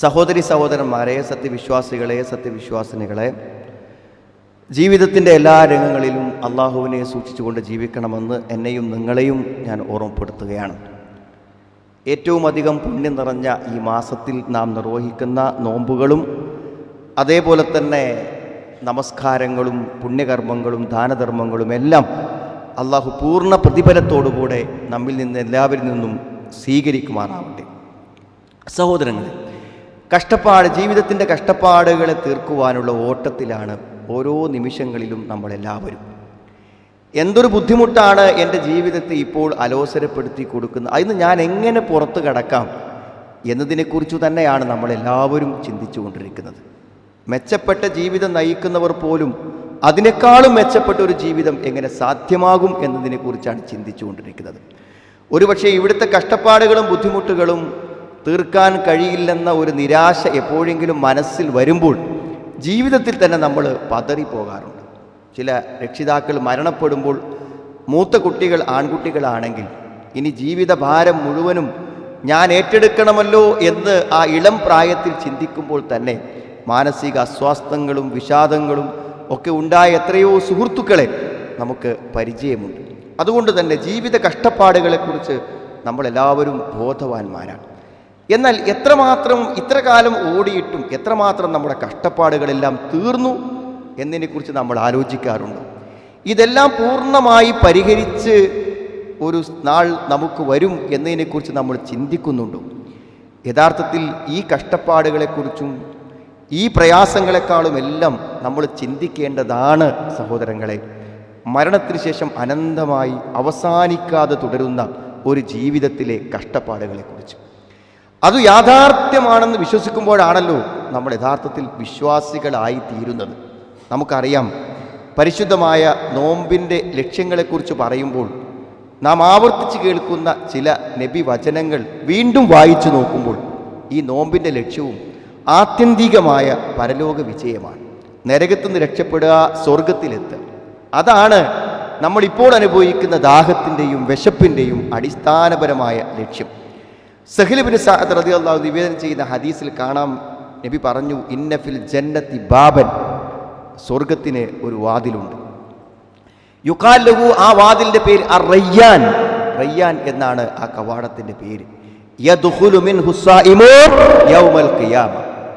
സഹോദരി സഹോദരന്മാരെ സത്യവിശ്വാസികളെ സത്യവിശ്വാസിനികളെ ജീവിതത്തിന്റെ എല്ലാ രംഗങ്ങളിലും അള്ളാഹുവിനെ സൂക്ഷിച്ചുകൊണ്ട് ജീവിക്കണമെന്ന് എന്നെയും നിങ്ങളെയും ഞാൻ ഓർമ്മപ്പെടുത്തുകയാണ്. ഏറ്റവും അധികം പുണ്യം നിറഞ്ഞ ഈ മാസത്തിൽ നാം നിർവഹിക്കുന്ന നോമ്പുകളും അതേപോലെ തന്നെ നമസ്കാരങ്ങളും പുണ്യകർമ്മങ്ങളും ദാനധർമ്മങ്ങളും എല്ലാം അള്ളാഹു പൂർണ പ്രതിഫലത്തോടുകൂടെ നമ്മിൽ നിന്ന് എല്ലാവരിൽ നിന്നും സ്വീകരിക്കുമാറാവട്ടെ. സഹോദരങ്ങളെ കഷ്ടപ്പാട് ജീവിതത്തിന്റെ കഷ്ടപ്പാടുകളെ തീർക്കുവാനുള്ള ഓട്ടത്തിലാണ് ഓരോ നിമിഷങ്ങളിലും നമ്മളെല്ലാവരും. എന്തൊരു ബുദ്ധിമുട്ടാണ് എന്റെ ജീവിതത്തെ ഇപ്പോൾ അലോസരപ്പെടുത്തി കൊടുക്കുന്നത്. അതിന് ഞാൻ എങ്ങനെ പുറത്തു കടക്കാം എന്നതിനെക്കുറിച്ച് തന്നെയാണ് നമ്മളെല്ലാവരും ചിന്തിച്ചു കൊണ്ടിരിക്കുന്നത്. മെച്ചപ്പെട്ട ജീവിതം നയിക്കുന്നവർ പോലും അതിനേക്കാളും മെച്ചപ്പെട്ട ഒരു ജീവിതം എങ്ങനെ സാധ്യമാകും എന്നതിനെക്കുറിച്ചാണ് ചിന്തിച്ചു കൊണ്ടിരിക്കുന്നത്. ഒരുപക്ഷെ ഇവിടുത്തെ കഷ്ടപ്പാടുകളും ബുദ്ധിമുട്ടുകളും തീർക്കാൻ കഴിയില്ലെന്ന ഒരു നിരാശ എപ്പോഴെങ്കിലും മനസ്സിൽ വരുമ്പോൾ ജീവിതത്തിൽ തന്നെ നമ്മൾ പതറിപ്പോകാറുണ്ട്. ചില രക്ഷിതാക്കൾ മരണപ്പെടുമ്പോൾ മൂത്ത കുട്ടികൾ ആൺകുട്ടികളാണെങ്കിൽ ഇനി ജീവിതഭാരം മുഴുവനും ഞാൻ ഏറ്റെടുക്കണമല്ലോ എന്ന് ആ ഇളം പ്രായത്തിൽ ചിന്തിക്കുമ്പോൾ തന്നെ മാനസിക അസ്വാസ്ഥങ്ങളും വിഷാദങ്ങളും ഒക്കെ ഉണ്ടായ എത്രയോ സുഹൃത്തുക്കളെ നമുക്ക് പരിചയമുണ്ട്. അതുകൊണ്ട് തന്നെ ജീവിത കഷ്ടപ്പാടുകളെക്കുറിച്ച് നമ്മളെല്ലാവരും ബോധവാന്മാരാണ്. എന്നാൽ എത്രമാത്രം ഇത്ര കാലം ഓടിയിട്ടും എത്രമാത്രം നമ്മുടെ കഷ്ടപ്പാടുകളെല്ലാം തീർന്നു എന്നതിനെക്കുറിച്ച് നമ്മൾ ആലോചിക്കാറുണ്ട്. ഇതെല്ലാം പൂർണമായി പരിഹരിച്ച് ഒരു നാൾ നമുക്ക് വരും എന്നതിനെക്കുറിച്ച് നമ്മൾ ചിന്തിക്കുന്നുണ്ട്. യഥാർത്ഥത്തിൽ ഈ കഷ്ടപ്പാടുകളെക്കുറിച്ചും ഈ പ്രയാസങ്ങളെക്കാളും എല്ലാം നമ്മൾ ചിന്തിക്കേണ്ടതാണ് സഹോദരങ്ങളെ. മരണത്തിന് ശേഷം അനന്തമായി അവസാനിക്കാതെ തുടരുന്ന ഒരു ജീവിതത്തിലെ കഷ്ടപ്പാടുകളെക്കുറിച്ച്. അത് യാഥാർത്ഥ്യമാണെന്ന് വിശ്വസിക്കുമ്പോഴാണല്ലോ നമ്മൾ യഥാർത്ഥത്തിൽ വിശ്വാസികളായി തീരുന്നത് നമുക്കറിയാം പരിശുദ്ധമായ നോമ്പിന്റെ ലക്ഷ്യങ്ങളെക്കുറിച്ച് പറയുമ്പോൾ നാം ആവർത്തിച്ച് കേൾക്കുന്ന ചില നബി വചനങ്ങൾ വീണ്ടും വായിച്ചു നോക്കുമ്പോൾ ഈ നോമ്പിന്റെ ലക്ഷ്യവും ആത്യന്തികമായ പരലോക വിജയമാണ്. നരകത്തുനിന്ന് രക്ഷപ്പെടുക സ്വർഗത്തിലെത്തുക അതാണ് നമ്മളിപ്പോൾ അനുഭവിക്കുന്ന ദാഹത്തിന്റെയും വിശപ്പിന്റെയും അടിസ്ഥാനപരമായ ലക്ഷ്യം. സഹിലിബിന് സാദ് റതി അള്ളാഹു നിവേദനം ചെയ്യുന്ന ഹദീസിൽ കാണാം. നബി പറഞ്ഞു ഇന്നഫിൽ ജന്നത്തി ബാബൻ. സ്വർഗത്തിന് ഒരു വാതിലുണ്ട്. യുക്കാൽ ലഹു ആ വാതിലിന്റെ പേര് ആ റയ്യാൻ റയ്യാൻ എന്നാണ് ആ കവാടത്തിന്റെ പേര്.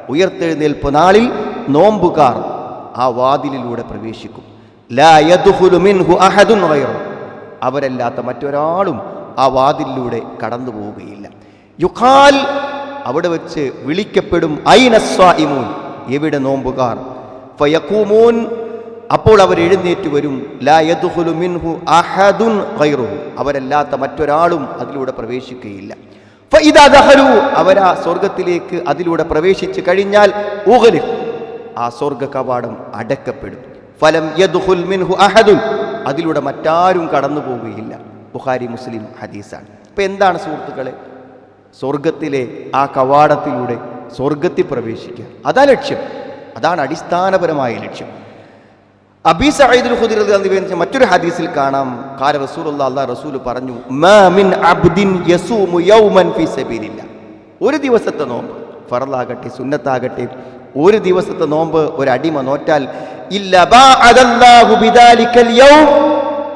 ഉയർത്തെഴുന്നേൽപ്പ് നാളിൽ നോമ്പുകാർ ആ വാതിലിലൂടെ പ്രവേശിക്കും. അവരല്ലാത്ത മറ്റൊരാളും ആ വാതിലിലൂടെ കടന്നു പോവുകയില്ല യുഖാൽ അവിടെ വെച്ച് വിളിക്കപ്പെടും ഐനസ്വായിമൂൻ എവിടെ നോമ്പുകാർ? ഫയക്കൂമൂൻ അപ്പോൾ അവർ എഴുന്നേറ്റ് വരും. ലാ യദ്ഖുലു മിൻഹു അഹദുൻ ഖൈറു അവരല്ലാത്ത മറ്റൊരാളും അതിലൂടെ പ്രവേശിക്കുകയില്ല. ഫഇദാ ദഖലു അവരാ സ്വർഗത്തിലേക്ക് അതിലൂടെ പ്രവേശിച്ചു കഴിഞ്ഞാൽ ഉഗലി ആ സ്വർഗ കവാടം അടക്കപ്പെടും ഫലം യദുഹുൽ മിൻഹു അഹദുൻ അതിലൂടെ മറ്റാരും കടന്നു പോവുകയില്ല ബുഖാരി മുസ്ലിം ഹദീസാണ്. ഇപ്പം എന്താണ് സുഹൃത്തുക്കളെ? സ്വർഗത്തിലെ ആ കവാടത്തിലൂടെ സ്വർഗത്തിൽ പ്രവേശിക്കുക. അതാ ലക്ഷ്യം. അതാണ് അടിസ്ഥാനപരമായ ലക്ഷ്യം. റളിയല്ലാഹു അൻഹു മറ്റൊരു ഹദീസിൽ കാണാം. കാല റസൂൽ അള്ളാഹ് റസൂൽ പറഞ്ഞു ഒരു ദിവസത്തെ നോമ്പ് ഫറലാകട്ടെ സുന്നത്താകട്ടെ ഒരു ദിവസത്തെ നോമ്പ് ഒരു അടിമ നോറ്റാൽ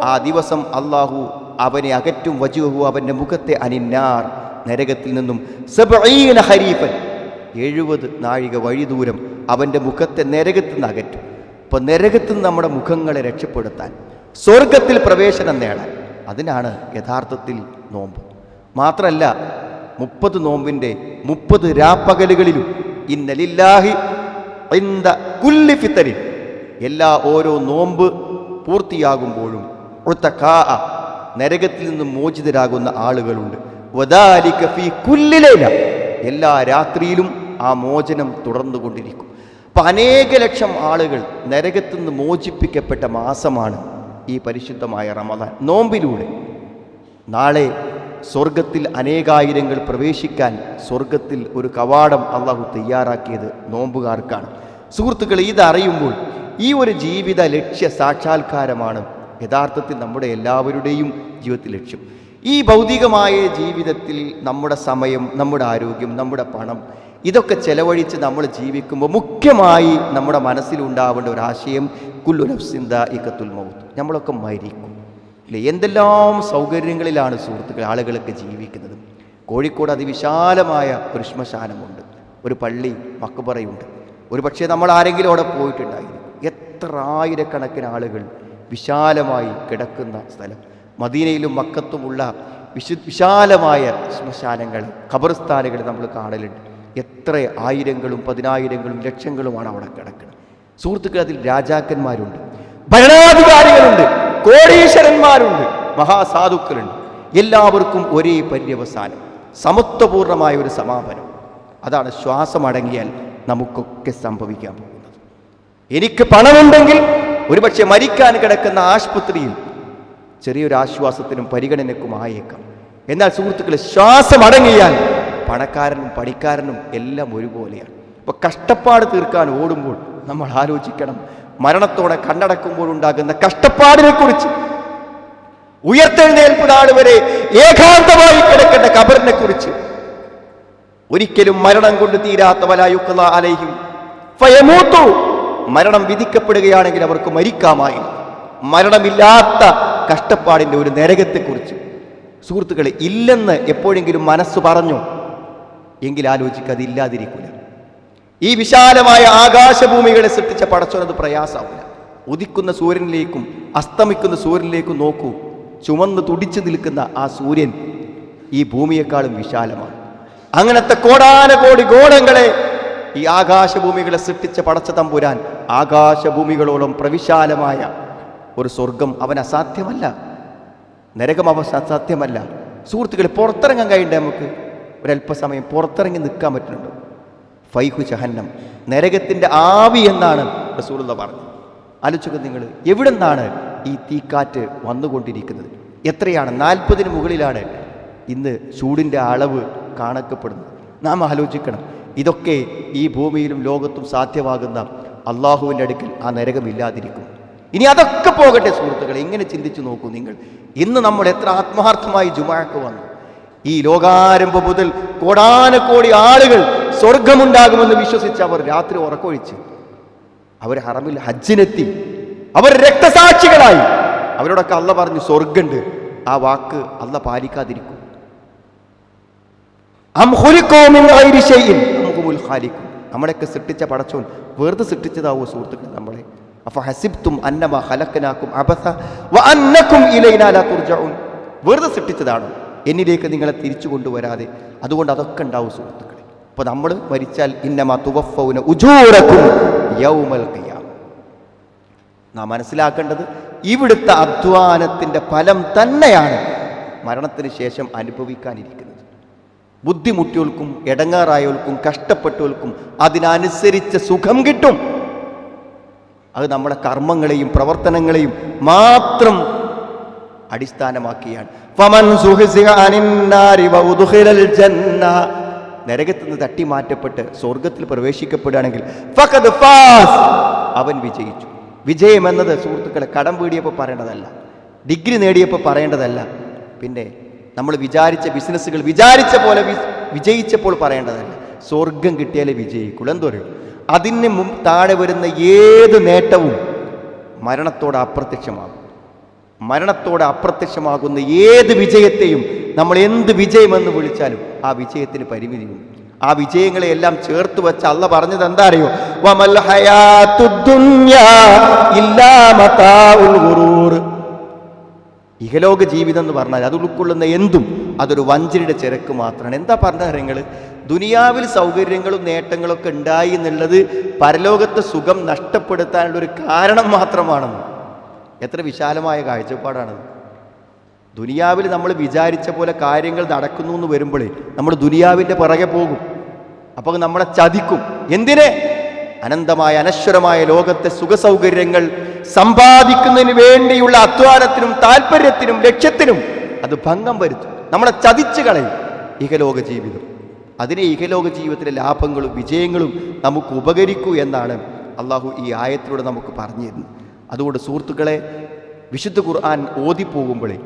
ആ ദിവസം അള്ളാഹു അവനെ അകറ്റും വജുഹു അവന്റെ മുഖത്തെ അനിന്നാർ. നരകത്തിൽ നിന്നും സബഈന ഹരീഫൻ എഴുപത് നാഴിക വഴി ദൂരം അവന്റെ മുഖത്തെ നരകത്തിൽ നിന്ന് അകറ്റും. അപ്പോൾ നരകത്തിൽ നമ്മുടെ മുഖങ്ങളെ രക്ഷപ്പെടുത്താൻ സ്വർഗത്തിൽ പ്രവേശനം നേടാൻ അതിനാണ് യഥാർത്ഥത്തിൽ നോമ്പ്. മാത്രമല്ല മുപ്പത് നോമ്പിന്റെ മുപ്പത് രാപ്പകലുകളിലും ഇന്നലില്ലാഹി ഇന്ത കുല്ലി ഫിത്തരിൽ എല്ലാ ഓരോ നോമ്പ് പൂർത്തിയാകുമ്പോഴും നരകത്തിൽ നിന്ന് മോചിതരാകുന്ന ആളുകളുണ്ട്. വദാലിക ഫീ കുല്ലി ലൈല. എല്ലാ രാത്രിയിലും ആ മോചനം തുടർന്നു തുടർന്നുകൊണ്ടിരിക്കും. അപ്പം അനേക ലക്ഷം ആളുകൾ നരകത്തു നിന്ന് മോചിപ്പിക്കപ്പെട്ട മാസമാണ് ഈ പരിശുദ്ധമായ റമദാൻ. നോമ്പിലൂടെ നാളെ സ്വർഗത്തിൽ അനേകായിരങ്ങൾ പ്രവേശിക്കാൻ സ്വർഗത്തിൽ ഒരു കവാടം അള്ളാഹു തയ്യാറാക്കിയത് നോമ്പുകാർക്കാണ്. സുഹൃത്തുക്കൾ ഇതറിയുമ്പോൾ ഈ ഒരു ജീവിത ലക്ഷ്യ സാക്ഷാത്കാരമാണ് യഥാർത്ഥത്തിൽ നമ്മുടെ എല്ലാവരുടെയും ജീവിത ലക്ഷ്യം. ഈ ഭൗതികമായ ജീവിതത്തിൽ നമ്മുടെ സമയം നമ്മുടെ ആരോഗ്യം നമ്മുടെ പണം ഇതൊക്കെ ചെലവഴിച്ച് നമ്മൾ ജീവിക്കുമ്പോൾ മുഖ്യമായി നമ്മുടെ മനസ്സിലുണ്ടാവേണ്ട ഒരു ആശയം കുല്ലു നഫ്സിന്ദ ഇക്കത്തുൽ മൗത്ത്. നമ്മളൊക്കെ മരിക്കും. അല്ലേ എന്തെല്ലാം സൗകര്യങ്ങളിലാണ് സുഹൃത്തുക്കൾ ആളുകളൊക്കെ ജീവിക്കുന്നത്? കോഴിക്കോട് അതിവിശാലമായ ഒരു ശ്മശാനമുണ്ട്. ഒരു പള്ളി മക്കുപറയുണ്ട് ഒരു പക്ഷേ നമ്മൾ ആരെങ്കിലും അവിടെ പോയിട്ടുണ്ടായിരുന്നു എത്ര ആയിരക്കണക്കിന് ആളുകൾ വിശാലമായി കിടക്കുന്ന സ്ഥലം. മദീനയിലും മക്കത്തുമുള്ള വിശു വിശാലമായ ശ്മശാനങ്ങൾ ഖബർസ്ഥാനുകൾ നമ്മൾ കാണലുണ്ട്. എത്ര ആയിരങ്ങളും പതിനായിരങ്ങളും ലക്ഷങ്ങളുമാണ് അവിടെ കിടക്കുന്നത്. സുഹൃത്തുക്കൾ അതിൽ രാജാക്കന്മാരുണ്ട്. ഭരണാധികാരികളുണ്ട്. കോടീശ്വരന്മാരുണ്ട്. മഹാസാധുക്കളുണ്ട്. എല്ലാവർക്കും ഒരേ പര്യവസാനം. സമത്വപൂർണമായ ഒരു സമാപനം. അതാണ് ശ്വാസം അടങ്ങിയാൽ നമുക്കൊക്കെ സംഭവിക്കാൻ പോകുന്നത്. എനിക്ക് പണമുണ്ടെങ്കിൽ ഒരുപക്ഷെ മരിക്കാൻ കിടക്കുന്ന ആശുപത്രിയിൽ ചെറിയൊരു ആശ്വാസത്തിനും പരിഗണനക്കും ആയേക്കാം എന്നാൽ സുഹൃത്തുക്കളെ ശ്വാസം അടങ്ങിയാൽ പണക്കാരനും പണിക്കാരനും എല്ലാം ഒരുപോലെയാണ്. ഇപ്പൊ കഷ്ടപ്പാട് തീർക്കാൻ ഓടുമ്പോൾ നമ്മൾ ആലോചിക്കണം. മരണത്തോടെ കണ്ണടക്കുമ്പോൾ ഉണ്ടാകുന്ന കഷ്ടപ്പാടിനെ കുറിച്ച് ഉയർത്തെഴുന്നേൽപ്പ് നാൾ വരെ ഏകാന്തമായി കിടക്കേണ്ട കബറിനെ കുറിച്ച് ഒരിക്കലും മരണം കൊണ്ട് തീരാത്ത വലായുക്ക അലൈഹിം. ഫയമൂത്തു. മരണം വിധിക്കപ്പെടുകയാണെങ്കിൽ അവർക്ക് മരിക്കാമായി മരണമില്ലാത്ത കഷ്ടപ്പാടിന്റെ ഒരു നരകത്തെക്കുറിച്ച്. സുഹൃത്തുക്കളെ ഇല്ലെന്ന് എപ്പോഴെങ്കിലും മനസ്സ് പറഞ്ഞു. എങ്കിൽ ആലോചിക്കുക അതില്ലാതിരിക്കില്ല ഈ വിശാലമായ ആകാശഭൂമികളെ സൃഷ്ടിച്ച പടച്ചോനത് പ്രയാസമാവില്ല. ഉദിക്കുന്ന സൂര്യനിലേക്കും അസ്തമിക്കുന്ന സൂര്യനിലേക്കും നോക്കൂ. ചുമന്ന് തുടിച്ചു നിൽക്കുന്ന ആ സൂര്യൻ ഈ ഭൂമിയെക്കാളും വിശാലമാണ്. അങ്ങനത്തെ കോടാനകോടി ഗോളങ്ങളെ ഈ ആകാശഭൂമികളെ സൃഷ്ടിച്ച പടച്ച തമ്പുരാൻ ആകാശഭൂമികളോളം പ്രവിശാലമായ ഒരു സ്വർഗം അവൻ അസാധ്യമല്ല. നരകം അവൻ അസാധ്യമല്ല. സുഹൃത്തുക്കളെ പുറത്തിറങ്ങാൻ കഴിയണ്ടേ നമുക്ക്? ഒരല്പസമയം പുറത്തിറങ്ങി നിൽക്കാൻ പറ്റുന്നുണ്ടോ? ഫൈഹു ജഹന്നം. നരകത്തിന്റെ ആവി എന്നാണ് റസൂലുള്ള പറഞ്ഞത്. ആലോചിക്കുക നിങ്ങൾ എവിടെ നിന്നാണ് ഈ തീക്കാറ്റ് വന്നുകൊണ്ടിരിക്കുന്നത്? എത്രയാണ്? നാൽപ്പതിന് മുകളിലാണ് ഇന്ന് ചൂടിന്റെ അളവ് കാണക്കപ്പെടുന്നത്. നാം ആലോചിക്കണം. ഇതൊക്കെ ഈ ഭൂമിയിലും ലോകത്തും സാധ്യമാകുന്ന അള്ളാഹുവിന്റെ അടുക്കൽ ആ നരകമില്ലാതിരിക്കും ഇനി അതൊക്കെ പോകട്ടെ സുഹൃത്തുക്കളെ ഇങ്ങനെ ചിന്തിച്ചു നോക്കൂ നിങ്ങൾ. ഇന്ന് നമ്മൾ എത്ര ആത്മാർത്ഥമായി ജുമാക്ക് വന്നു. ഈ ലോകാരംഭം മുതൽ കോടാനക്കോടി ആളുകൾ സ്വർഗമുണ്ടാകുമെന്ന് വിശ്വസിച്ച് അവർ രാത്രി ഉറക്കൊഴിച്ച് അവർ ഹറമിൽ ഹജ്ജിനെത്തി. അവർ രക്തസാക്ഷികളായി. അവരോടൊക്കെ അല്ല പറഞ്ഞു സ്വർഗുണ്ട് ആ വാക്ക് അല്ല പാലിക്കാതിരിക്കും. നമ്മളെയൊക്കെ സൃഷ്ടിച്ച പടച്ചോൻ വെറുതെ സൃഷ്ടിച്ചതാവോ സുഹൃത്തുക്കൾ നമ്മളെ? അഫ ഹസിബ്തും അന്നമ ഹലക്കനാക്കും അബസ വ അന്നക്കും വെറുതെ സൃഷ്ടിച്ചതാണ്. എന്നിലേക്ക് നിങ്ങളെ തിരിച്ചു കൊണ്ടുവരാതെ. അതുകൊണ്ട് അതൊക്കെ ഉണ്ടാവും സുഹൃത്തുക്കളെ. അപ്പോൾ നമ്മൾ മരിച്ചാൽ ഇന്നമ തുവഫൗന ഉജൂറക്കും യൗമൽ ഖിയാം നാം മനസ്സിലാക്കേണ്ടത് ഇവിടുത്തെ അധ്വാനത്തിന്റെ ഫലം തന്നെയാണ് മരണത്തിന് ശേഷം അനുഭവിക്കാനിരിക്കുന്നത്. ബുദ്ധിമുട്ടിയവർക്കും ഇടങ്ങാറായവർക്കും കഷ്ടപ്പെട്ടവർക്കും അതിനനുസരിച്ച് സുഖം കിട്ടും. അത് നമ്മുടെ കർമ്മങ്ങളെയും പ്രവർത്തനങ്ങളെയും മാത്രം അടിസ്ഥാനമാക്കിയാണ്. ഫമൻ സുഹ്സിഹ അനിന്നാരി ജന്ന. നരകത്തിൽ നിന്ന് തട്ടി മാറ്റപ്പെട്ട് സ്വർഗത്തിൽ പ്രവേശിക്കപ്പെടുകയാണെങ്കിൽ അവൻ വിജയിച്ചു. വിജയം എന്നത് സുഹൃത്തുക്കളെ കടം വീടിയപ്പോൾ പറയേണ്ടതല്ല. ഡിഗ്രി നേടിയപ്പോൾ പറയേണ്ടതല്ല. പിന്നെ നമ്മൾ വിചാരിച്ച ബിസിനസ്സുകൾ വിചാരിച്ച പോലെ വിജയിച്ചപ്പോൾ പറയേണ്ടതല്ല. സ്വർഗം കിട്ടിയാലേ വിജയിക്കുള്ളൂ. എന്തോ അതിന് മുമ്പ് താഴെ വരുന്ന ഏത് നേട്ടവും മരണത്തോട് അപ്രത്യക്ഷമാകും. മരണത്തോടെ അപ്രത്യക്ഷമാകുന്ന ഏത് വിജയത്തെയും നമ്മൾ എന്ത് വിജയമെന്ന് വിളിച്ചാലും ആ വിജയത്തിന് പരിമിതിയുണ്ട് ആ വിജയങ്ങളെ എല്ലാം ചേർത്ത് വെച്ച് അല്ല പറഞ്ഞത് എന്താ അറിയോ? ഇഹലോക ജീവിതം എന്ന് പറഞ്ഞാൽ അത് ഉൾക്കൊള്ളുന്ന എന്തും അതൊരു വഞ്ചനയുടെ ചിരക്ക് മാത്രമാണ്. എന്താ പറഞ്ഞ നിങ്ങൾ ദുനിയാവിൽ സൗകര്യങ്ങളും നേട്ടങ്ങളൊക്കെ ഉണ്ടായി എന്നുള്ളത് പരലോകത്തെ സുഖം നഷ്ടപ്പെടുത്താനുള്ള ഒരു കാരണം മാത്രമാണെന്ന് എത്ര വിശാലമായ കാഴ്ചപ്പാടാണത്. ദുനിയാവിൽ നമ്മൾ വിചാരിച്ച പോലെ കാര്യങ്ങൾ നടക്കുന്നു എന്ന് വരുമ്പോൾ നമ്മൾ ദുനിയാവിന്റെ പുറകെ പോകും. അപ്പോൾ നമ്മളെ ചതിക്കും. എന്തിനെ? അനന്തമായ അനശ്വരമായ ലോകത്തെ സുഖസൗകര്യങ്ങൾ സമ്പാദിക്കുന്നതിന് വേണ്ടിയുള്ള അധ്വാനത്തിനും താല്പര്യത്തിനും ലക്ഷ്യത്തിനും അത് ഭംഗം വരുത്തും. നമ്മളെ ചതിച്ചു കളയും ഇഹലോക ജീവിതം അതിനെ ഇഹലോക ജീവിതത്തിലെ ലാഭങ്ങളും വിജയങ്ങളും നമുക്ക് ഉപകരിക്കൂ എന്നാണ് അള്ളാഹു ഈ ആയത്തിലൂടെ നമുക്ക് പറഞ്ഞു തരുന്നത്. അതുകൊണ്ട് സുഹൃത്തുക്കളെ വിശുദ്ധ ഖുർആൻ ഓതിപ്പോകുമ്പോഴേ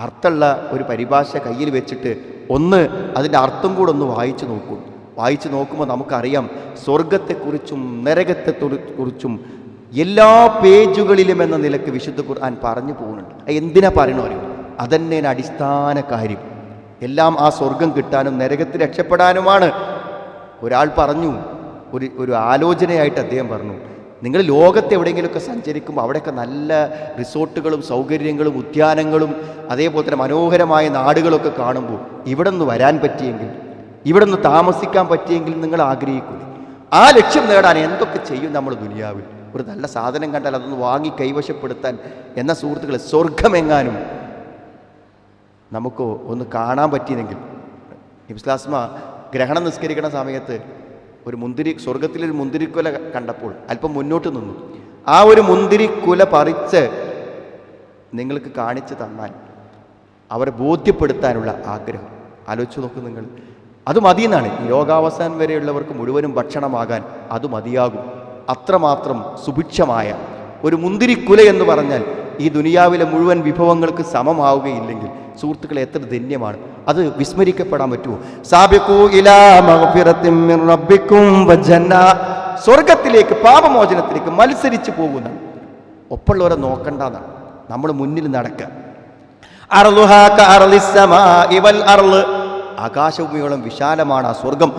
അർത്ഥമുള്ള ഒരു പരിഭാഷ കയ്യിൽ വെച്ചിട്ട് ഒന്ന് അതിന്റെ അർത്ഥം കൂടെ ഒന്ന് വായിച്ചു നോക്കൂ. വായിച്ചു നോക്കുമ്പോൾ നമുക്കറിയാം സ്വർഗത്തെക്കുറിച്ചും നരകത്തെ കുറിച്ചും എല്ലാ പേജുകളിലും എന്ന നിലയ്ക്ക് വിശുദ്ധ ഖുർആൻ പറഞ്ഞു പോകുന്നുണ്ട്. എന്തിനാ പറയണോ അതന്നെ അടിസ്ഥാന കാര്യം. എല്ലാം ആ സ്വർഗം കിട്ടാനും നരകത്തിൽ രക്ഷപ്പെടാനുമാണ്. ഒരാൾ പറഞ്ഞു ഒരു ഒരു ആലോചനയായിട്ട് അദ്ദേഹം പറഞ്ഞു നിങ്ങൾ ലോകത്ത് എവിടെയെങ്കിലുമൊക്കെ സഞ്ചരിക്കുമ്പോൾ അവിടെയൊക്കെ നല്ല റിസോർട്ടുകളും സൗകര്യങ്ങളും ഉദ്യാനങ്ങളും അതേപോലെ തന്നെ മനോഹരമായ നാടുകളൊക്കെ കാണുമ്പോൾ ഇവിടെ നിന്ന് വരാൻ പറ്റിയെങ്കിൽ ഇവിടെ നിന്ന് താമസിക്കാൻ പറ്റിയെങ്കിൽ നിങ്ങൾ ആഗ്രഹിക്കുന്നു ആ ലക്ഷ്യം നേടാൻ എന്തൊക്കെ ചെയ്യും നമ്മൾ ദുനിയാവിൽ? ഒരു നല്ല സാധനം കണ്ടാൽ അതൊന്ന് വാങ്ങി കൈവശപ്പെടുത്താൻ എന്ന സുഹൃത്തുക്കളെ സ്വർഗമെങ്ങാനും നമുക്ക് ഒന്ന് കാണാൻ പറ്റിയെങ്കിൽ. ഇബ്സ്ലാസ്മ ഗ്രഹണം നിസ്കരിക്കുന്ന സമയത്ത് ഒരു മുന്തിരി സ്വർഗത്തിലൊരു മുന്തിരിക്കുല കണ്ടപ്പോൾ അല്പം മുന്നോട്ട് നിന്നു. ആ ഒരു മുന്തിരിക്കുല പറിച്ച് നിങ്ങൾക്ക് കാണിച്ചു തന്നാൽ അവരെ ബോധ്യപ്പെടുത്താനുള്ള ആഗ്രഹം. ആലോചിച്ച് നോക്കൂ നിങ്ങൾ. അത് മതിയെന്നാണ്. യോഗാവസാനം വരെയുള്ളവർക്ക് മുഴുവനും ഭക്ഷണമാകാൻ അത് മതിയാകും. അത്രമാത്രം സുഭിക്ഷമായ ഒരു മുന്തിരിക്കുല എന്ന് പറഞ്ഞാൽ ഈ ദുനിയാവിലെ മുഴുവൻ വിഭവങ്ങൾക്ക് സമമാവുകയില്ലെങ്കിൽ സുഹൃത്തുക്കളെ എത്ര ധന്യമാണ്. അത് വിസ്മരിക്കപ്പെടാൻ പറ്റുമോ? സ്വർഗത്തിലേക്ക് പാപമോചനത്തിലേക്ക് മത്സരിച്ച് പോകുന്ന. ഒപ്പമുള്ളവരെ നോക്കണ്ടെന്നാണ്. നമ്മൾ മുന്നിൽ നടക്കുക ആകാശഭൂമികളും വിശാലമാണ് ആ സ്വർഗം.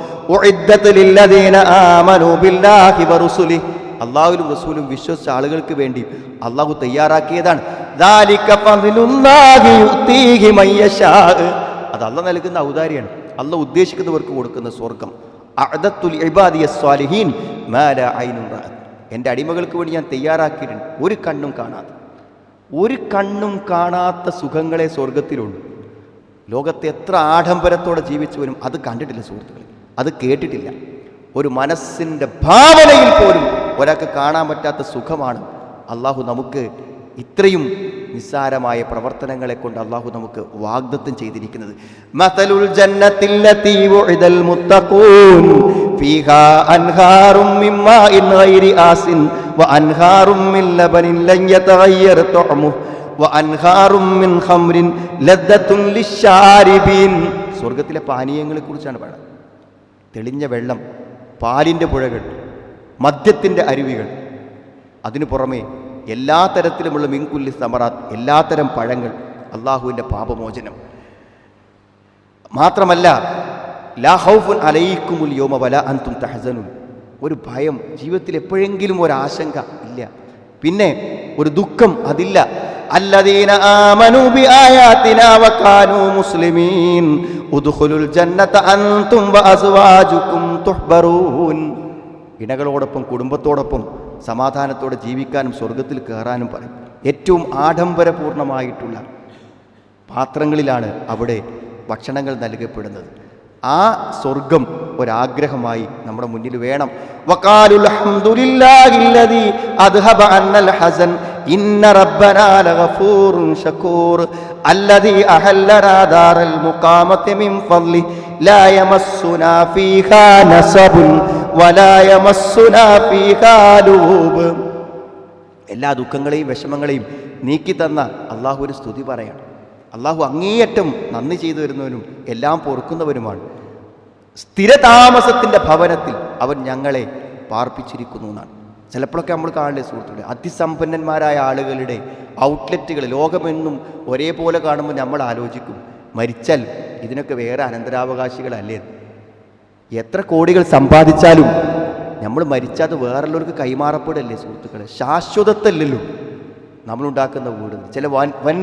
അള്ളാഹുലും റസൂലും വിശ്വസിച്ച ആളുകൾക്ക് വേണ്ടി അള്ളാഹു തയ്യാറാക്കിയതാണ്. ദാലിക ഫദ്ലുല്ലാഹി യുഅ്തീഹി മയ്യശാ അത് അല്ല നൽകുന്ന ഔദാര്യാണ് അല്ല ഉദ്ദേശിക്കുന്നവർക്ക് കൊടുക്കുന്ന സ്വർഗം എന്റെ അടിമകൾക്ക് വേണ്ടി ഞാൻ തയ്യാറാക്കിയിട്ടുണ്ട്. ഒരു കണ്ണും കാണാതെ. ഒരു കണ്ണും കാണാത്ത സുഖങ്ങളെ സ്വർഗത്തിലുള്ളൂ ലോകത്തെ എത്ര ആഡംബരത്തോടെ ജീവിച്ചവരും അത് കണ്ടിട്ടില്ല സുഹൃത്തുക്കളെ. അത് കേട്ടിട്ടില്ല. ഒരു മനസ്സിന്റെ ഭാവനയിൽ പോലും ഒരാൾക്ക് കാണാൻ പറ്റാത്ത സുഖമാണ്. അള്ളാഹു നമുക്ക് ഇത്രയും നിസ്സാരമായ പ്രവർത്തനങ്ങളെ കൊണ്ട് അള്ളാഹു നമുക്ക് വാഗ്ദത്തം ചെയ്തിരിക്കുന്നത്. മതലുൽ ജന്നത്തില്ലത്തി മുത്തഖൂൻ. ഗൈരി ആസിൻ. സ്വർഗത്തിലെ പാനീയങ്ങളെ കുറിച്ചാണ് പറയുന്നത് തെളിഞ്ഞ വെള്ളം പാലിന്റെ പുഴകൾ മദ്യത്തിന്റെ അരുവികൾ. അതിനു പുറമെ എല്ലാ തരത്തിലുമുള്ള മിങ്കുല്ലി സമറാത്ത് എല്ലാത്തരം പഴങ്ങൾ അള്ളാഹുവിന്റെ പാപമോചനം. മാത്രമല്ല ലാ ഹൗഫുൻ അലയിക്കുമുൽ യോമ വല അന്തും തഹസനുൻ. ഒരു ഭയം ജീവിതത്തിൽ എപ്പോഴെങ്കിലും ഒരാശങ്ക ഇല്ല. പിന്നെ ഒരു ദുഃഖം അതില്ല. ഇണകളോടൊപ്പം കുടുംബത്തോടൊപ്പം സമാധാനത്തോടെ ജീവിക്കാനും സ്വർഗത്തിൽ കയറാനും പറയും. ഏറ്റവും ആഡംബരപൂർണമായിട്ടുള്ള പാത്രങ്ങളിലാണ് അവിടെ ഭക്ഷണങ്ങൾ നൽകപ്പെടുന്നത്. ആ സ്വർഗം ഒരാഗ്രഹമായി നമ്മുടെ മുന്നിൽ വേണം. ഇന്ന റബ്ബനാ ലഗഫൂറുൻ മുഖാമത്തി മിൻ ലാ ഫീഹാ എല്ലാ ദുഃഖങ്ങളെയും വിഷമങ്ങളെയും നീക്കി തന്ന അള്ളാഹു ഒരു സ്തുതി പറയാണ്. അള്ളാഹു അങ്ങേയറ്റം നന്ദി ചെയ്തു വരുന്നവനും എല്ലാം പൊറുക്കുന്നവനുമാണ്. സ്ഥിരതാമസത്തിന്റെ ഭവനത്തിൽ അവൻ ഞങ്ങളെ പാർപ്പിച്ചിരിക്കുന്നു എന്നാണ്. ചിലപ്പോഴൊക്കെ നമ്മൾ കാണില്ലേ സുഹൃത്തുക്കളെ? അതിസമ്പന്നന്മാരായ ആളുകളുടെ ഔട്ട്ലെറ്റുകൾ ലോകമെന്നും ഒരേപോലെ കാണുമ്പോൾ നമ്മൾ ആലോചിക്കും മരിച്ചാൽ ഇതിനൊക്കെ വേറെ അനന്തരാവകാശികളല്ലേ. എത്ര കോടികൾ സമ്പാദിച്ചാലും നമ്മൾ മരിച്ചാൽ വേറെല്ലാവർക്ക് കൈമാറപ്പെടല്ലേ സുഹൃത്തുക്കളെ? ശാശ്വതത്തല്ലല്ലോ നമ്മളുണ്ടാക്കുന്ന വീട് ചില വൻ വൻ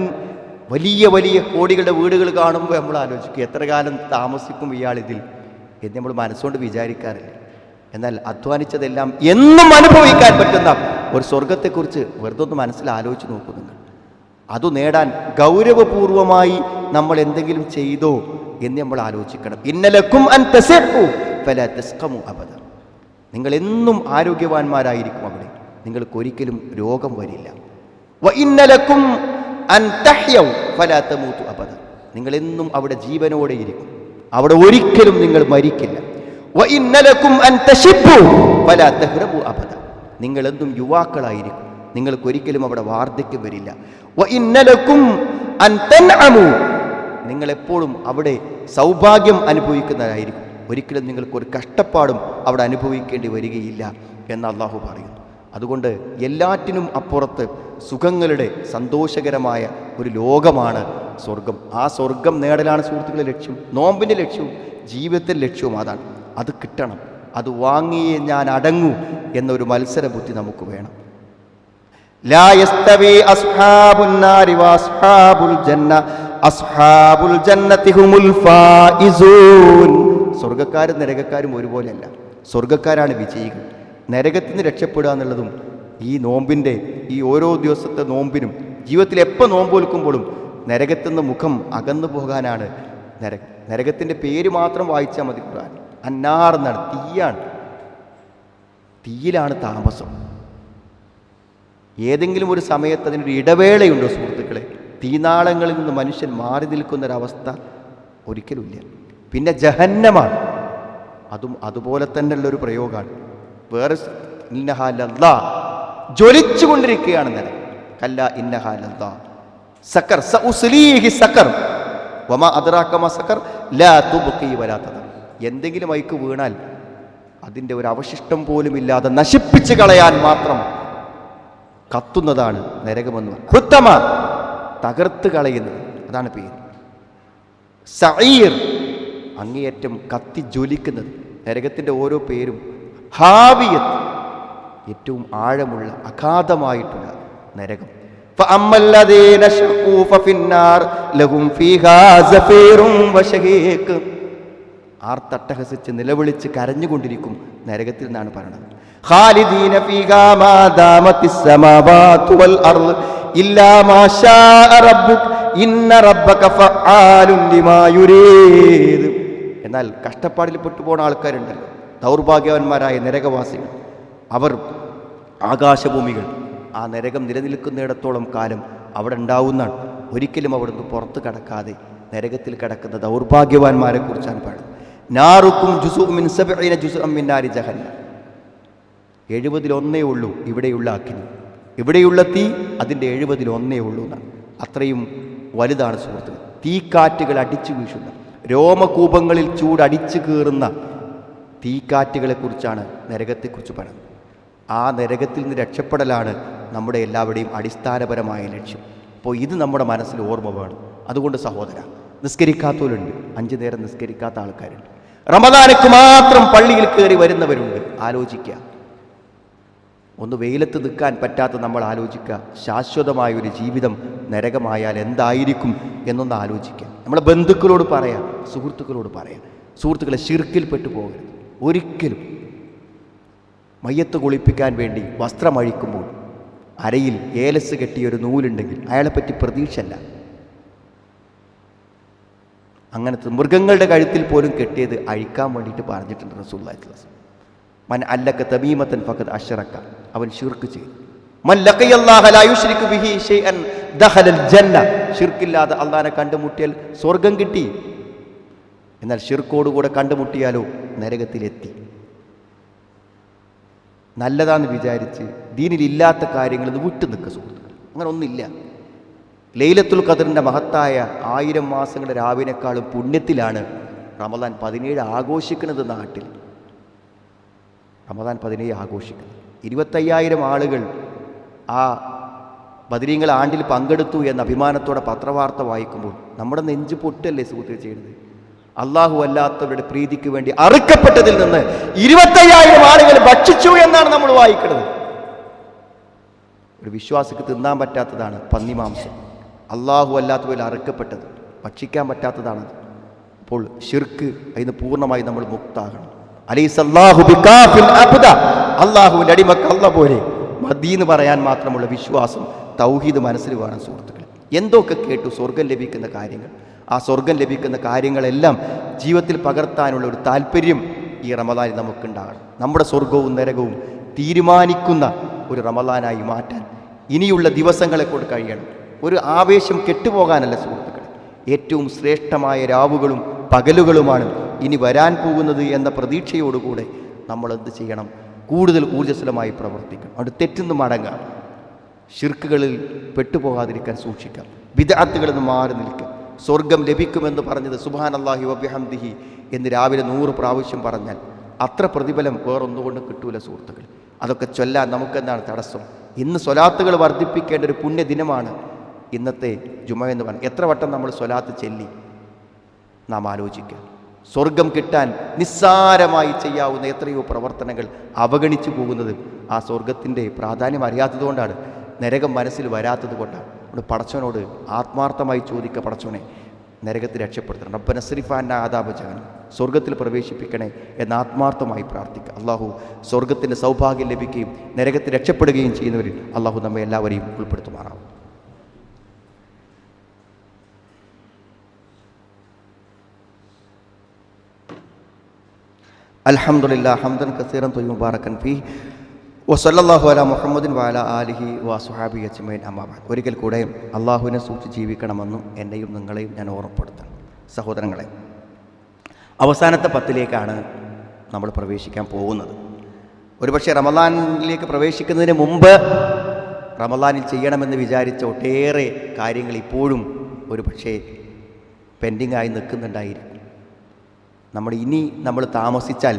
വലിയ വലിയ കോടികളുടെ വീടുകൾ കാണുമ്പോൾ നമ്മൾ ആലോചിക്കും എത്ര കാലം താമസിക്കും ഇയാൾ ഇതിൽ എന്ന് നമ്മൾ മനസ്സുകൊണ്ട് വിചാരിക്കാറില്ല. എന്നാൽ അധ്വാനിച്ചതെല്ലാം എന്നും അനുഭവിക്കാൻ പറ്റുന്ന ഒരു സ്വർഗത്തെക്കുറിച്ച് വെറുതെ ഒന്ന് മനസ്സിൽ ആലോചിച്ച് നോക്കൂ നിങ്ങൾ. അത് നേടാൻ ഗൗരവപൂർവമായി നമ്മൾ എന്തെങ്കിലും ചെയ്തോ എന്ന് നമ്മൾ ആലോചിക്കണം. ഇന്നലക്കും അബദ നിങ്ങൾ എന്നും ആരോഗ്യവാന്മാരായിരിക്കും അവിടെ. നിങ്ങൾക്ക് ഒരിക്കലും രോഗം വരില്ല. ഇന്നലക്കും അബദ നിങ്ങൾ എന്നും അവിടെ ജീവനോടെ ഇരിക്കും. അവിടെ ഒരിക്കലും നിങ്ങൾ മരിക്കില്ല. ഇന്നലക്കും അബദ നിങ്ങൾ എന്നും യുവാക്കളായിരിക്കും. നിങ്ങൾക്ക് ഒരിക്കലും അവിടെ വാർദ്ധക്യം വരില്ല. നിങ്ങളെപ്പോഴും അവിടെ സൗഭാഗ്യം അനുഭവിക്കുന്നതായിരിക്കും ഒരിക്കലും നിങ്ങൾക്ക് ഒരു കഷ്ടപ്പാടും അവിടെ അനുഭവിക്കേണ്ടി വരികയില്ല എന്ന് അള്ളാഹു പറയുന്നു. അതുകൊണ്ട് എല്ലാറ്റിനും അപ്പുറത്ത് സുഖങ്ങളുടെ സന്തോഷകരമായ ഒരു ലോകമാണ് സ്വർഗം ആ സ്വർഗം നേടലാണ് സുഹൃത്തുക്കളുടെ ലക്ഷ്യം നോമ്പിന്റെ ലക്ഷ്യവും ജീവിതത്തിന്റെ ലക്ഷ്യവും അതാണ്. അത് കിട്ടണം. അത് വാങ്ങിയേ ഞാൻ അടങ്ങൂ എന്നൊരു മത്സര ബുദ്ധി നമുക്ക് വേണം. സ്വർഗക്കാരും നരകക്കാരും ഒരുപോലെയല്ല. സ്വർഗക്കാരാണ് വിജയികൾ. നരകത്തിൽ നിന്ന് രക്ഷപ്പെടുക എന്നുള്ളതും ഈ നോമ്പിന്റെ ഈ ഓരോ ദിവസത്തെ നോമ്പിനും ജീവിതത്തിൽ എപ്പോൾ നോമ്പ് നിന്ന് മുഖം അകന്നു പോകാനാണ് നരക നരകത്തിന്റെ പേര് മാത്രം വായിച്ചാൽ മതി ഖുർആൻ. അന്നാർ എന്നാണ് തീയാണ്. തീയിലാണ് താമസം. ഏതെങ്കിലും ഒരു സമയത്ത് അതിനൊരു ഇടവേളയുണ്ടോ സുഹൃത്തുക്കളെ. തീനാളങ്ങളിൽ നിന്ന് മനുഷ്യൻ മാറി നിൽക്കുന്നൊരവസ്ഥ ഒരിക്കലുമില്ല. പിന്നെ ജഹന്നമാണ്. അതും അതുപോലെ തന്നെയുള്ള ഒരു പ്രയോഗമാണ്. വേറെ സ് ജ്വലിച്ചു ജ്വലിച്ചുകൊണ്ടിരിക്കുകയാണ് നില. കല്ല ഇന്നഹാലല്ലാ സക്കർ സഉസ്ലീഹി സക്കർ. വമ അദറാക്കമ സക്കർ ലാ തുബ്ഖി വരാത്തത് എന്തെങ്കിലും അയക്ക് വീണാൽ അതിന്റെ ഒരു അവശിഷ്ടം പോലും ഇല്ലാതെ നശിപ്പിച്ച് കളയാൻ മാത്രം കത്തുന്നതാണ് നരകമെന്ന് കുത്തമ തകർത്ത് കളയുന്നത്. അതാണ് പേര്. സഈർ അങ്ങേയറ്റം കത്തി ജ്വലിക്കുന്നത്. നരകത്തിന്റെ ഓരോ പേരും ഹാവിയത്ത്. ഏറ്റവും ആഴമുള്ള അഗാധമായിട്ടുള്ള നരകം ും. ലഹും സഫീറും വശഹീഖ്. ആർത്തട്ടഹസിച്ച് നിലവിളിച്ച് കരഞ്ഞുകൊണ്ടിരിക്കും നരകത്തിൽ നിന്നാണ് പറയുന്നത് ഖാലിദീന ഫീഹാ മാ ദാമത്തിസ് സമാവാതു വൽ അർൾ ഇല്ലാ മാ ശാഅ റബ്ബുക് ഇന്ന റബ്ബക ഫആലുൻ ലിമാ യുരീദ്. എന്നാൽ കഷ്ടപ്പാടിൽ പെട്ടുപോണ ആൾക്കാരുണ്ടല്ലോ. ദൗർഭാഗ്യവാന്മാരായ നരകവാസികൾ. അവർ ആകാശഭൂമികൾ. ആ നരകം നിലനിൽക്കുന്നിടത്തോളം കാലം അവിടെ ഉണ്ടാവുന്നതാണ്. ഒരിക്കലും അവിടുന്ന് പുറത്ത് കടക്കാതെ നരകത്തിൽ കിടക്കുന്ന ദൗർഭാഗ്യവാന്മാരെ കുറിച്ചാണ് പറയുന്നത്. നാറുക്കും ജുസു സബിന സബഈന ജുസുഅം മിൻ നാരി ജഹന്നം. എഴുപതിൽ ഒന്നേ ഉള്ളൂ ഇവിടെയുള്ള അഗ്നി. ഇവിടെയുള്ള തീ അതിന്റെ എഴുപതിലൊന്നേ ഉള്ളൂ എന്നാണ്. അത്രയും വലുതാണ് സുഹൃത്തുക്കൾ തീക്കാറ്റുകൾ അടിച്ചു വീശുന്ന രോമകൂപങ്ങളിൽ ചൂടടിച്ചു കീറുന്ന തീക്കാറ്റുകളെക്കുറിച്ചാണ് നരകത്തെക്കുറിച്ച് പറയുന്നത്. ആ നരകത്തിൽ നിന്ന് രക്ഷപ്പെടലാണ് നമ്മുടെ എല്ലാവരുടെയും അടിസ്ഥാനപരമായ ലക്ഷ്യം. അപ്പോൾ ഇത് നമ്മുടെ മനസ്സിൽ ഓർമ്മ വേണം. അതുകൊണ്ട് സഹോദര നിസ്കരിക്കാത്തവരുണ്ട്. അഞ്ചു നേരം നിസ്കരിക്കാത്ത ആൾക്കാരുണ്ട്. റമദാനക്ക് മാത്രം പള്ളിയിൽ കയറി വരുന്നവരുണ്ട്. ആലോചിക്കുക ഒന്ന് വെയിലത്ത് നിൽക്കാൻ പറ്റാത്ത നമ്മൾ ആലോചിക്കുക ശാശ്വതമായ ഒരു ജീവിതം നരകമായാൽ എന്തായിരിക്കും എന്നൊന്ന് ആലോചിക്കുക നമ്മളെ ബന്ധുക്കളോട് പറയാം സുഹൃത്തുക്കളോട് പറയാം. സുഹൃത്തുക്കളെ ശിർക്കിൽപ്പെട്ടു പോകരുത്. ഒരിക്കലും. മയ്യത്ത് കുളിപ്പിക്കാൻ വേണ്ടി വസ്ത്രമഴിക്കുമ്പോൾ അരയിൽ ഏലസ് കെട്ടിയൊരു നൂലുണ്ടെങ്കിൽ അയാളെപ്പറ്റി പ്രതീക്ഷയല്ല. അങ്ങനത്തെ മൃഗങ്ങളുടെ കഴുത്തിൽ പോലും കെട്ടിയത് അഴിക്കാൻ വേണ്ടിയിട്ട് പറഞ്ഞിട്ടുണ്ട് സ്വല്ലല്ലാഹു മൻ അല്ലക്ക തമീമത്തൻ ഫഖദ് അഷറക്ക അവൻ ഷിർക്ക് ചെയ്തു. ഷിർക്കില്ലാതെ അള്ളാനെ കണ്ടുമുട്ടിയാൽ സ്വർഗം കിട്ടി. എന്നാൽ ഷിർക്കോടുകൂടെ കണ്ടുമുട്ടിയാലോ നരകത്തിലെത്തി. നല്ലതാന്ന് വിചാരിച്ച് ദീനിലില്ലാത്ത കാര്യങ്ങളിൽ നിന്ന് വിട്ടു നിൽക്കുക സുഹൃത്തുക്കൾ അങ്ങനെ ഒന്നില്ല ലൈലത്തുൽ ഖദറിന്റെ മഹത്തായ ആയിരം മാസങ്ങളുടെ രാവിനേക്കാളും പുണ്യത്തിലാണ് റമദാൻ പതിനേഴ് ആഘോഷിക്കുന്നത് നാട്ടിൽ. റമദാൻ പതിനേഴ് ആഘോഷിക്കുന്നത്. ഇരുപത്തയ്യായിരം ആളുകൾ ആ ബദരീങ്ങൾ ആണ്ടിൽ പങ്കെടുത്തു എന്ന അഭിമാനത്തോടെ പത്രവാർത്ത വായിക്കുമ്പോൾ നമ്മുടെ നെഞ്ച് പൊട്ടല്ലേ സുഹൃത്തുക്കൾ ചെയ്യുന്നത് അള്ളാഹു അല്ലാത്തവരുടെ പ്രീതിക്ക് വേണ്ടി അറുക്കപ്പെട്ടതിൽ നിന്ന് ഇരുപത്തയ്യായിരം ആളുകൾ ഭക്ഷിച്ചു എന്നാണ് നമ്മൾ വായിക്കുന്നത്. ഒരു വിശ്വാസിക്ക് തിന്നാൻ പറ്റാത്തതാണ് പന്നിമാംസം. അള്ളാഹു അല്ലാത്തവരിൽ അറുക്കപ്പെട്ടത് ഭക്ഷിക്കാൻ പറ്റാത്തതാണത് അപ്പോൾ ഷിർക്ക് അതിന് പൂർണമായി നമ്മൾ മുക്താകണം. അള്ളാഹുവിന്റെ അടിമക്ക് അല്ല പോലെ മദീ എന്ന് പറയാൻ മാത്രമുള്ള വിശ്വാസം തൗഹീദ് മനസ്സിൽ വേണം സുഹൃത്തുക്കൾ എന്തൊക്കെ കേട്ടു സ്വർഗം ലഭിക്കുന്ന കാര്യങ്ങൾ? ആ സ്വർഗം ലഭിക്കുന്ന കാര്യങ്ങളെല്ലാം ജീവിതത്തിൽ പകർത്താനുള്ള ഒരു താല്പര്യം ഈ റമദാനിൽ നമുക്കുണ്ടാകണം. നമ്മുടെ സ്വർഗവും നരകവും തീരുമാനിക്കുന്ന ഒരു റമദാനായി മാറ്റാൻ ഇനിയുള്ള ദിവസങ്ങളെ കൊണ്ട് കഴിയണം. ഒരു ആവേശം കെട്ടുപോകാനല്ല സുഹൃത്തുക്കളെ. ഏറ്റവും ശ്രേഷ്ഠമായ രാവുകളും പകലുകളുമാണ് ഇനി വരാൻ പോകുന്നത് എന്ന പ്രതീക്ഷയോടുകൂടെ നമ്മൾ എന്ത് ചെയ്യണം? കൂടുതൽ ഊർജസ്വലമായി പ്രവർത്തിക്കണം. അവിടെ തെറ്റുന്ന് മടങ്ങാം. ഷിർക്കുകളിൽ പെട്ടുപോകാതിരിക്കാൻ സൂക്ഷിക്കാം. വിദാത്തുകളിൽ നിന്ന് മാറി നിൽക്കാം. സ്വർഗം ലഭിക്കുമെന്ന് പറഞ്ഞത് സുബാൻ അള്ളാഹി വബ്യഹംദിഹി എന്ന് രാവിലെ നൂറ് പ്രാവശ്യം പറഞ്ഞാൽ അത്ര പ്രതിഫലം വേറൊന്നുകൊണ്ടും കിട്ടൂല സുഹൃത്തുക്കൾ അതൊക്കെ ചൊല്ലാൻ നമുക്കെന്താണ് തടസ്സം? ഇന്ന് സ്വലാത്തുകൾ വർദ്ധിപ്പിക്കേണ്ട ഒരു പുണ്യദിനമാണ് ഇന്നത്തെ ജുമ എന്ന് പറഞ്ഞു എത്ര വട്ടം നമ്മൾ സ്വലാത്ത് ചെല്ലി? നാം ആലോചിക്കുക സ്വർഗം കിട്ടാൻ നിസ്സാരമായി ചെയ്യാവുന്ന എത്രയോ പ്രവർത്തനങ്ങൾ അവഗണിച്ചു പോകുന്നത് ആ സ്വർഗത്തിന്റെ പ്രാധാന്യം അറിയാത്തതുകൊണ്ടാണ്. നരകം മനസ്സിൽ വരാത്തത് കൊണ്ടാണ്. അതുകൊണ്ട് പടച്ചവനോട് ആത്മാർത്ഥമായി ചോദിക്കുക പടച്ചവനെ നരകത്തിൽ രക്ഷപ്പെടുത്തണം. റബ്ബന നസ്രിഫാന്റെ ആദാബജകൻ സ്വർഗത്തിൽ പ്രവേശിപ്പിക്കണേ എന്ന് ആത്മാർത്ഥമായി പ്രാർത്ഥിക്കുക അള്ളാഹു സ്വർഗത്തിന്റെ സൗഭാഗ്യം ലഭിക്കുകയും നരകത്തിൽ രക്ഷപ്പെടുകയും ചെയ്യുന്നവരിൽ അള്ളാഹു നമ്മെ എല്ലാവരെയും ഉൾപ്പെടുത്തുമാറാവും അൽഹംദുലില്ലാ ഹംദൻ കസീറൻ തൊയ്യ മുബാറക്കൻ ഫി വസല്ലാഹു അല മുഹമ്മദിൻ വാല ആലിഹി വാസുഹാബി അജ്മൈൻ അമ്മാബാൻ ഒരിക്കൽ കൂടെ അള്ളാഹുവിനെ സൂക്ഷിച്ച് ജീവിക്കണമെന്നും എന്നെയും നിങ്ങളെയും ഞാൻ ഓർമ്മപ്പെടുത്തണം സഹോദരങ്ങളെ അവസാനത്തെ പത്തിലേക്കാണ് നമ്മൾ പ്രവേശിക്കാൻ പോകുന്നത്. ഒരുപക്ഷെ റമദാനിലേക്ക് പ്രവേശിക്കുന്നതിന് മുമ്പ് റമദാനിൽ ചെയ്യണമെന്ന് വിചാരിച്ച ഒട്ടേറെ കാര്യങ്ങൾ ഇപ്പോഴും ഒരുപക്ഷെ പെൻഡിങ്ങായി നിൽക്കുന്നുണ്ടായിരിക്കും. നമ്മൾ ഇനി നമ്മൾ താമസിച്ചാൽ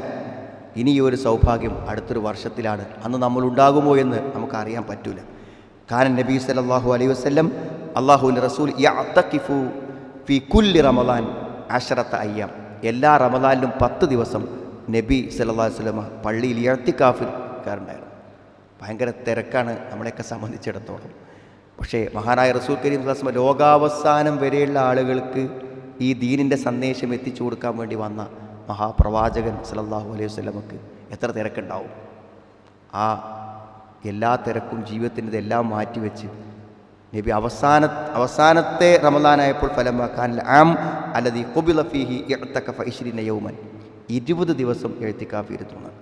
ഇനി ഒരു സൗഭാഗ്യം അടുത്തൊരു വർഷത്തിലാണ്. അന്ന് നമ്മൾ ഉണ്ടാകുമോ എന്ന് നമുക്കറിയാൻ പറ്റൂല. കാരണം നബി സല്ലല്ലാഹു അലൈഹി വസ്ലം അള്ളാഹുവിന്റെ റസൂൽ യഅ്തഖിഫു ഫി കുല്ലി റമദാൻ അഷറത്ത അയ്യാം. എല്ലാ റമദാനിലും പത്ത് ദിവസം നബി സല്ലല്ലാഹു അലൈഹി വസല്ലമ പള്ളിയിൽ ഇഴത്തിക്കാഫിൽക്കാരുണ്ടായിരുന്നു ഭയങ്കര തിരക്കാണ് നമ്മളെയൊക്കെ സംബന്ധിച്ചിടത്തോളം. പക്ഷേ മഹാനായ റസൂൽ കരീം വസ്ലമ ലോകാവസാനം വരെയുള്ള ആളുകൾക്ക് ഈ ദീനിന്റെ സന്ദേശം എത്തിച്ചു കൊടുക്കാൻ വേണ്ടി വന്ന മഹാപ്രവാചകൻ സലല്ലാഹു അലൈഹി വസ്ലമക്ക് എത്ര തിരക്കുണ്ടാവും? ആ എല്ലാ തിരക്കും ജീവിതത്തിന്റെ എല്ലാം മാറ്റിവെച്ച് നബി അവസാന അവസാനത്തെ റമദാനായപ്പോൾ ഫലമാക്കാൻ ആം അല്ലതി കുബില ഫീഹി ഇഅ്തഖഫ ഇശ്രീന യൗമൻ. ഇരുപത് ദിവസം എഴുത്തിക്കാഫിരുത്തുന്നത്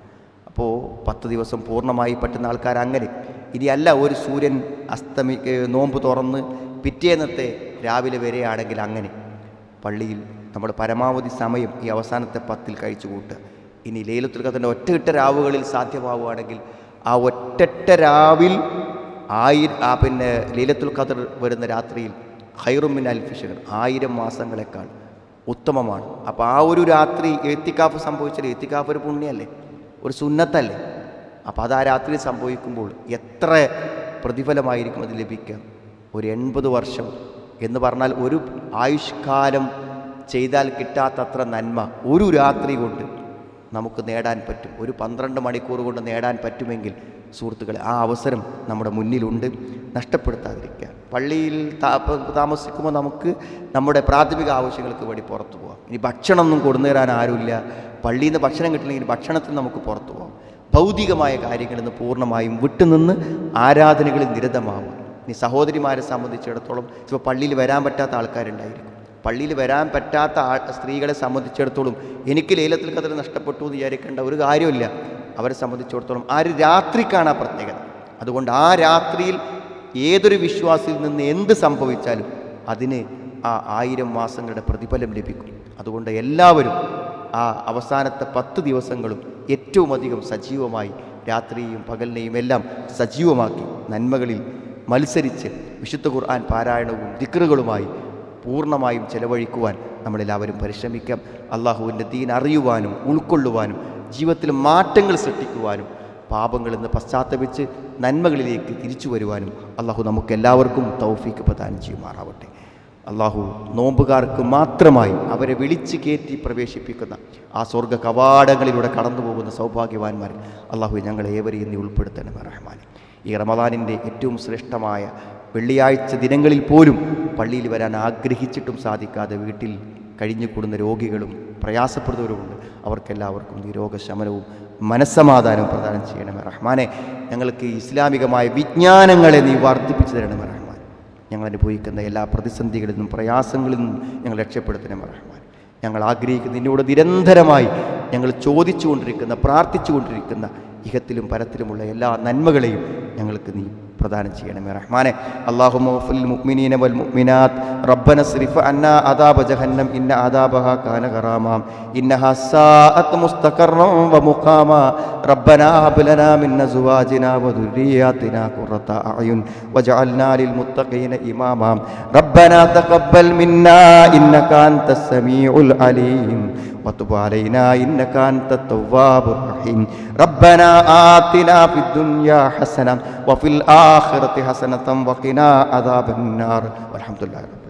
അപ്പോൾ പത്ത് ദിവസം പൂർണമായി പറ്റുന്ന ആൾക്കാർ അങ്ങനെ. ഇനിയല്ല ഒരു സൂര്യൻ അസ്തമി നോമ്പ് തുറന്ന് പിറ്റേന്നത്തെ രാവിലെ വരെയാണെങ്കിൽ അങ്ങനെ. പള്ളിയിൽ നമ്മൾ പരമാവധി സമയം ഈ അവസാനത്തെ പത്തിൽ കഴിച്ചു കൂട്ടുക ഇനി ലൈലത്തുൽ ഖദറിന്റെ ഒറ്റയിട്ട രാവുകളിൽ സാധ്യമാവുകയാണെങ്കിൽ ആ ഒറ്റ രാവിൽ ആയിരം ആ പിന്നെ ലീലത്തുൽ ഖദർ വരുന്ന രാത്രിയിൽ ഹൈറുമിൻ അൽഫിഷകൾ ആയിരം മാസങ്ങളെക്കാൾ ഉത്തമമാണ്. അപ്പോൾ ആ ഒരു രാത്രി എത്തിക്കാഫ് സംഭവിച്ചാൽ എത്തിക്കാഫ് ഒരു പുണ്യമല്ലേ ഒരു സുന്നത്തല്ലേ? അപ്പോൾ അത് ആ രാത്രി സംഭവിക്കുമ്പോൾ എത്ര പ്രതിഫലമായിരിക്കും അത് ലഭിക്കുക? ഒരു എൺപത് വർഷം എന്ന് പറഞ്ഞാൽ ഒരു ആയുഷ്കാലം ചെയ്താൽ കിട്ടാത്തത്ര നന്മ ഒരു രാത്രി കൊണ്ട് നമുക്ക് നേടാൻ പറ്റും. ഒരു പന്ത്രണ്ട് മണിക്കൂർ കൊണ്ട് നേടാൻ പറ്റുമെങ്കിൽ സുഹൃത്തുക്കളെ ആ അവസരം നമ്മുടെ മുന്നിലുണ്ട്. നഷ്ടപ്പെടുത്താതിരിക്കുക പള്ളിയിൽ താമസിക്കുമ്പോൾ നമുക്ക് നമ്മുടെ പ്രാഥമിക ആവശ്യങ്ങൾക്ക് വേണ്ടി പുറത്തു പോകാം ഇനി ഭക്ഷണമൊന്നും കൊണ്ടുവരാൻ ആരുമില്ല. പള്ളിയിൽ നിന്ന് ഭക്ഷണം കിട്ടില്ലെങ്കിൽ ഭക്ഷണത്തിൽ നമുക്ക് പുറത്തു പോകാം ഭൗതികമായ കാര്യങ്ങളിൽ നിന്ന് പൂർണമായും വിട്ടുനിന്ന് ആരാധനകളിൽ നിരതമാവുക ഇനി സഹോദരിമാരെ സംബന്ധിച്ചിടത്തോളം ഇപ്പോൾ പള്ളിയിൽ വരാൻ പറ്റാത്ത ആൾക്കാരുണ്ടായിരിക്കും. പള്ളിയിൽ വരാൻ പറ്റാത്ത ആ സ്ത്രീകളെ സംബന്ധിച്ചിടത്തോളം എനിക്ക് ലേലത്തിൽ കഥ നഷ്ടപ്പെട്ടു എന്ന് വിചാരിക്കേണ്ട ഒരു കാര്യമില്ല. അവരെ സംബന്ധിച്ചിടത്തോളം ആ ഒരു രാത്രിക്കാണ് ആ പ്രത്യേകത. അതുകൊണ്ട് ആ രാത്രിയിൽ ഏതൊരു വിശ്വാസിയിൽ നിന്ന് എന്ത് സംഭവിച്ചാലും അതിന് ആ ആയിരം മാസങ്ങളുടെ പ്രതിഫലം ലഭിക്കും. അതുകൊണ്ട് എല്ലാവരും ആ അവസാനത്തെ പത്ത് ദിവസങ്ങളും ഏറ്റവും അധികം സജീവമായി രാത്രിയും പകലിനെയും എല്ലാം സജീവമാക്കി നന്മകളിൽ മത്സരിച്ച് വിശുദ്ധ ഖുർആൻ പാരായണവും ദിക്റുകളുമായി പൂർണമായും ചെലവഴിക്കുവാൻ നമ്മളെല്ലാവരും പരിശ്രമിക്കാം. അള്ളാഹുവിന്റെ ദീൻ അറിയുവാനും ഉൾക്കൊള്ളുവാനും ജീവിതത്തിൽ മാറ്റങ്ങൾ സൃഷ്ടിക്കുവാനും പാപങ്ങളിൽ നിന്ന് പശ്ചാത്തപിച്ച് നന്മകളിലേക്ക് തിരിച്ചു വരുവാനും അള്ളാഹു നമുക്കെല്ലാവർക്കും തൗഫീക്ക് പ്രദാനം ചെയ്യുമാറാവട്ടെ. അള്ളാഹു നോമ്പുകാർക്ക് മാത്രമായി അവരെ വിളിച്ച് കയറ്റി പ്രവേശിപ്പിക്കുന്ന ആ സ്വർഗ കവാടങ്ങളിലൂടെ കടന്നു പോകുന്ന സൗഭാഗ്യവാന്മാർ അള്ളാഹു ഞങ്ങളെ ഏവരെയും നീ ഉൾപ്പെടുത്തണം റഹ്മാൻ ഈ റമദാനിന്റെ ഏറ്റവും ശ്രേഷ്ഠമായ വെള്ളിയാഴ്ച ദിനങ്ങളിൽ പോലും പള്ളിയിൽ വരാൻ ആഗ്രഹിച്ചിട്ടും സാധിക്കാതെ വീട്ടിൽ കഴിഞ്ഞുകൂടുന്ന രോഗികളും പ്രയാസപ്പെടുന്നവരുമുണ്ട്. അവർക്കെല്ലാവർക്കും ഈ രോഗശമനവും മനസ്സമാധാനവും പ്രദാനം ചെയ്യണമേ റഹ്മാനെ. ഞങ്ങൾക്ക് ഇസ്ലാമികമായ വിജ്ഞാനങ്ങളെ നീ വർദ്ധിപ്പിച്ചു തരണമേ റഹ്മാൻ. ഞങ്ങൾ അനുഭവിക്കുന്ന എല്ലാ പ്രതിസന്ധികളിൽ നിന്നും പ്രയാസങ്ങളിൽ നിന്നും ഞങ്ങൾ രക്ഷപ്പെടുത്തണമേ റഹ്മാൻ. ഞങ്ങൾ ആഗ്രഹിക്കുന്ന നിന്നോട് നിരന്തരമായി ഞങ്ങൾ ചോദിച്ചുകൊണ്ടിരിക്കുന്ന പ്രാർത്ഥിച്ചുകൊണ്ടിരിക്കുന്ന ഇഹത്തിലും പരത്തിലുമുള്ള എല്ലാ നന്മകളെയും ഞങ്ങൾക്ക് നീ പ്രദാനം ചെയ്യണമേ റഹ്മാനെ. അള്ളാഹുൽ മുഅ്മിനീന വൽ മുഅ്മിനാത്ത്. ജഹന്നം. ഇന്ന കാന വ മുഖാമ. ലനാ ലിൽ മുത്തഖീന ഇമാമാ. തഖബ്ബൽ മിന്നാ. ഇന്നക അലീം. وتب علينا إنك أنت التواب الرحيم ربنا آتنا في الدنيا حسنة وفي الآخرة حسنة وقنا عذاب النار والحمد لله رب العالمين